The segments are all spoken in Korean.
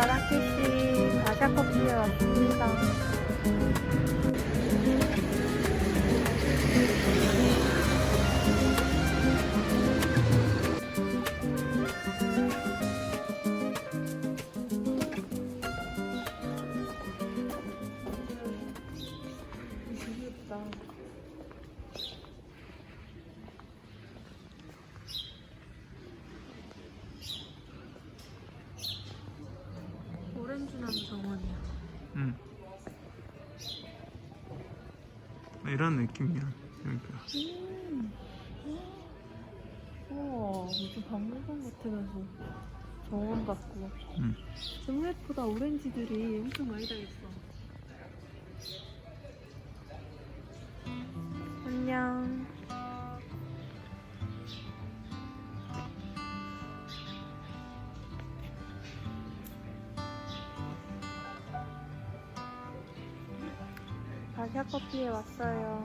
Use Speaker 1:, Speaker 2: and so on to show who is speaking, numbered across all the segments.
Speaker 1: 마라케시 아샤커피에 왔습니다. 이런 느낌이야. 그러니까
Speaker 2: 음. 우와 무슨 박물관 같으면서 정원 같고
Speaker 1: 응.
Speaker 2: 너무 예쁘다 오렌지들이 엄청 많이 달렸어 다시아 커피에 왔어요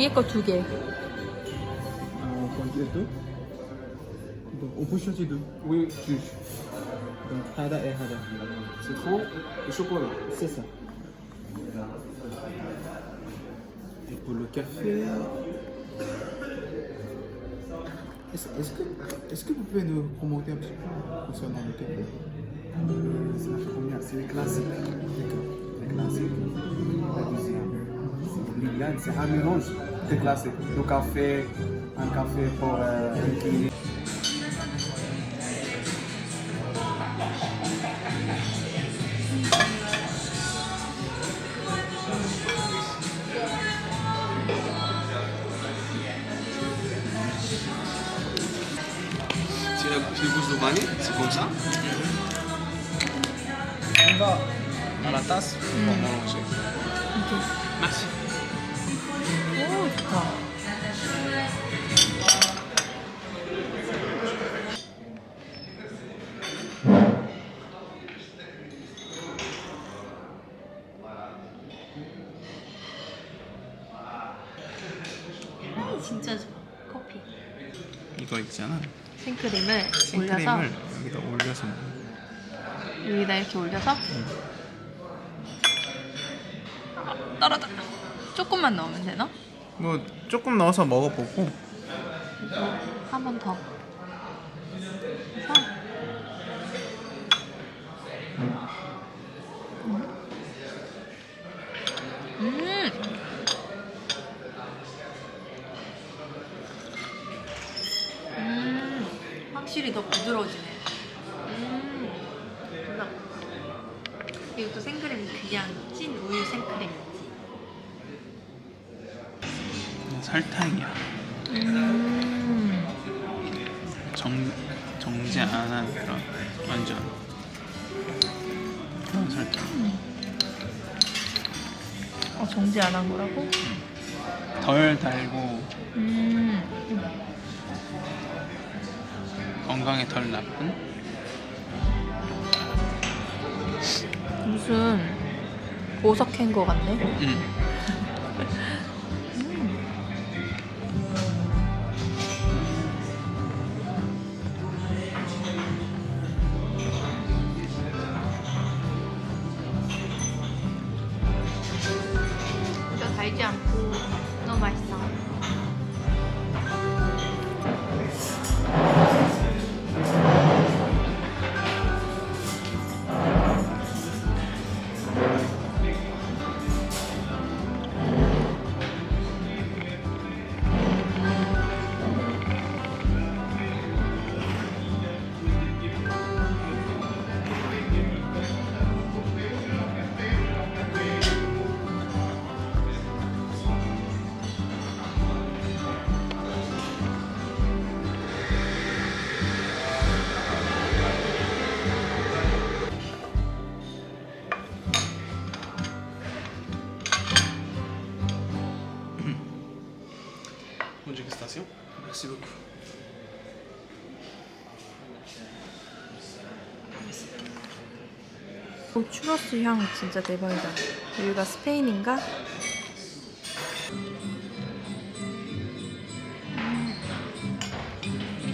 Speaker 1: ये on peut chercher deux.
Speaker 3: Oui, juge.
Speaker 1: Donc hada et hada. C'est
Speaker 3: trop et chocolat.
Speaker 1: C'est ça. Et pour le café. Est-ce que, est que vous pouvez nous commenter un petit peu concernant le café
Speaker 3: C'est la première, c'est les classiques. Les classiques c'est Milan, c'est un mélange de. Le café, un café pour euh.
Speaker 4: C'est la c'est le goût de vanille, c'est comme ça. On va à la tasse pour manger. Merci.
Speaker 2: 오, 좋다. 음, 진짜 좋아. 커피.
Speaker 1: 이거 있잖아.
Speaker 2: 생크림을, 올려서
Speaker 1: 생크림을 여기다 올려서.
Speaker 2: 여기다 이렇게 올려서 아, 떨어져. 조금만 넣으면 되나?
Speaker 1: 뭐 조금 넣어서 먹어보고
Speaker 2: 한 번 더. 해서 음. 음. 확실히 더 부드러워지네. 음. 이것도 생크림 그냥 찐 우유 생크림
Speaker 1: 설탕이야.
Speaker 2: 음.
Speaker 1: 정 정제 안 한 그런 완전 그런 설탕.
Speaker 2: 어, 정지 안한 거라고?
Speaker 1: 덜 달고
Speaker 2: 음.
Speaker 1: 건강에 덜 나쁜
Speaker 2: 무슨 보석 캔 거 같네.
Speaker 1: 음.
Speaker 2: 오, 추러스 향 진짜 대박이다. 여기가 스페인인가?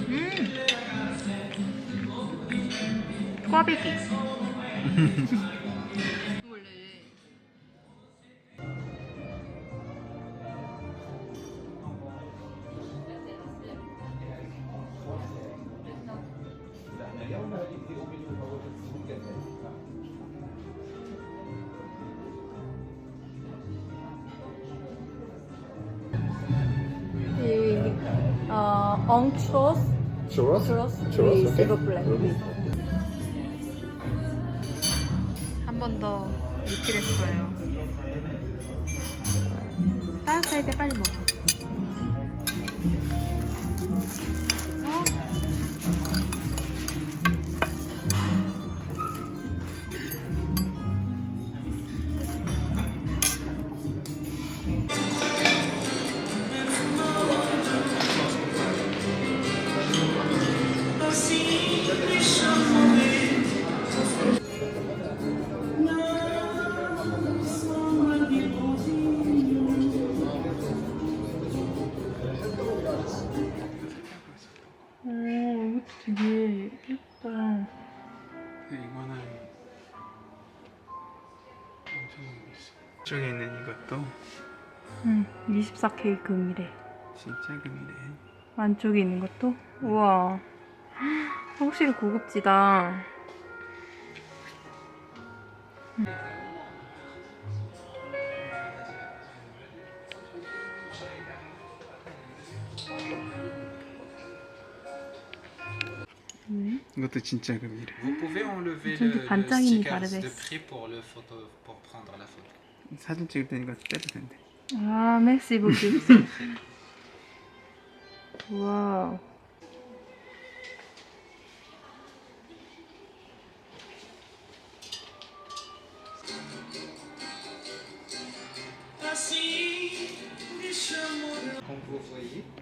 Speaker 2: 음. 꽈배기. 어, 엉추러스.
Speaker 1: Churros?
Speaker 2: 추러스.
Speaker 1: Churros,
Speaker 2: 위,
Speaker 1: ok.
Speaker 2: 실버 블랙. 한번 더 리필했어요. 따뜻할 때 빨리 먹어. 어?
Speaker 4: 저기 있는 이것도
Speaker 2: 응, 24K 금이래.
Speaker 4: 진짜 금이래.
Speaker 2: 안쪽에 있는 것도? 우와. 확실히 고급지다.
Speaker 4: 이것도 진짜 금이래.
Speaker 5: Vous pouvez enlever
Speaker 2: Ils ont
Speaker 5: le,
Speaker 2: des
Speaker 5: le
Speaker 2: pantalines
Speaker 5: sticker
Speaker 2: paredes.
Speaker 5: de prix pour, le photo, pour prendre la photo.
Speaker 4: 사진 찍을 때 이거 떼도 된대.
Speaker 2: 아, 메시 보기. 와우.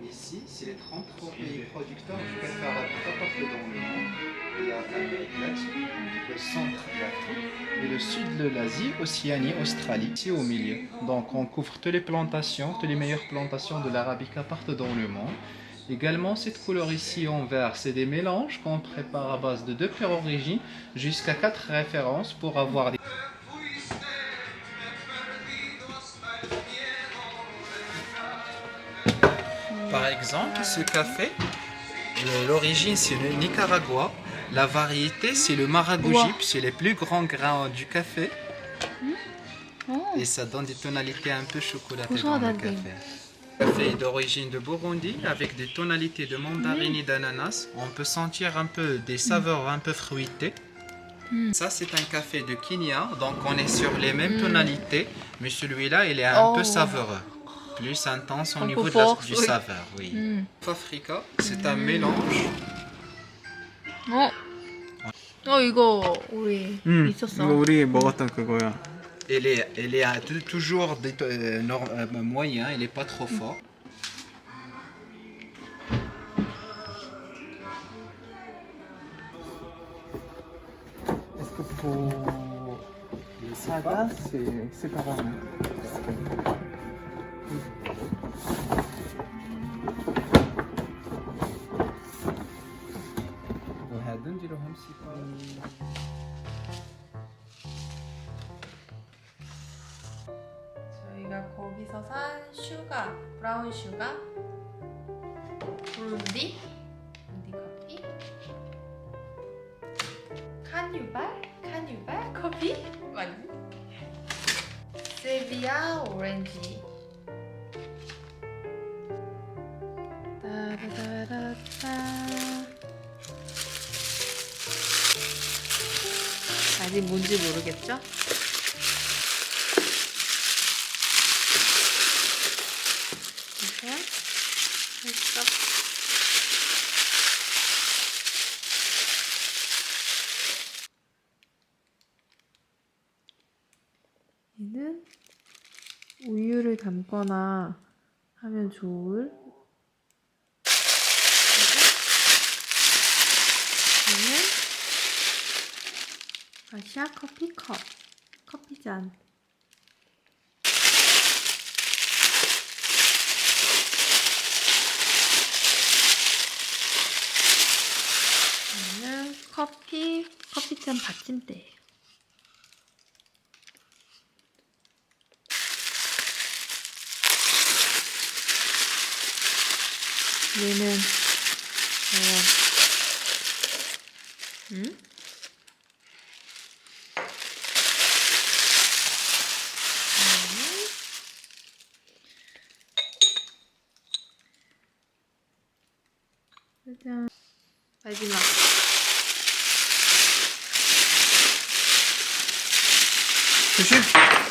Speaker 5: Ici, c'est les 33 pays producteurs du café arabica partout dans le monde. Il y a l'Amérique latine, le centre de l'Afrique et le sud de l'Asie, Océanie, Australie, ici au milieu. Donc on couvre toutes les plantations, toutes les meilleures plantations de l'arabica partout dans le monde. Également, cette couleur ici en vert, c'est des mélanges qu'on prépare à base de deux origines jusqu'à quatre références pour avoir des par exemple, ce café, l'origine c'est le Nicaragua, la variété c'est le maragojip, c'est les plus grands grains du café. Et ça donne des tonalités un peu chocolatées dans le café. Café d'origine de Burundi avec des tonalités de mandarine et d'ananas. On peut sentir un peu des saveurs un peu fruitées. Ça, c'est un café de Kenya, donc on est sur les mêmes tonalités, mais celui-là, il est un peu savoureux Plus intense au
Speaker 2: Un
Speaker 5: niveau
Speaker 2: peu
Speaker 5: de la-
Speaker 2: fort,
Speaker 5: du
Speaker 2: oui.
Speaker 5: saveur, oui.
Speaker 2: 음.
Speaker 5: Africa, c'est un mélange.
Speaker 2: 어? 어, 이거 우리
Speaker 4: 응.
Speaker 2: 있었어.
Speaker 4: 이거 우리 먹었던 그거야.
Speaker 5: Elle est, elle est à tou- toujours des, euh, nor- euh, moyen, elle n'est pas trop fort.
Speaker 3: Est-ce que pour les sagas, c'est séparément
Speaker 2: 카뉴발, 카뉴발 커피, 맞니? 세비야 오렌지. 따라라라따. 아직 뭔지 모르겠죠? 우유를 담거나 하면 좋을? 저는 아시아 커피컵 커피잔. 저는 커피 커피잔 받침대예요. 얘는 어, 음? 짜잔. 마지막.
Speaker 1: 조심!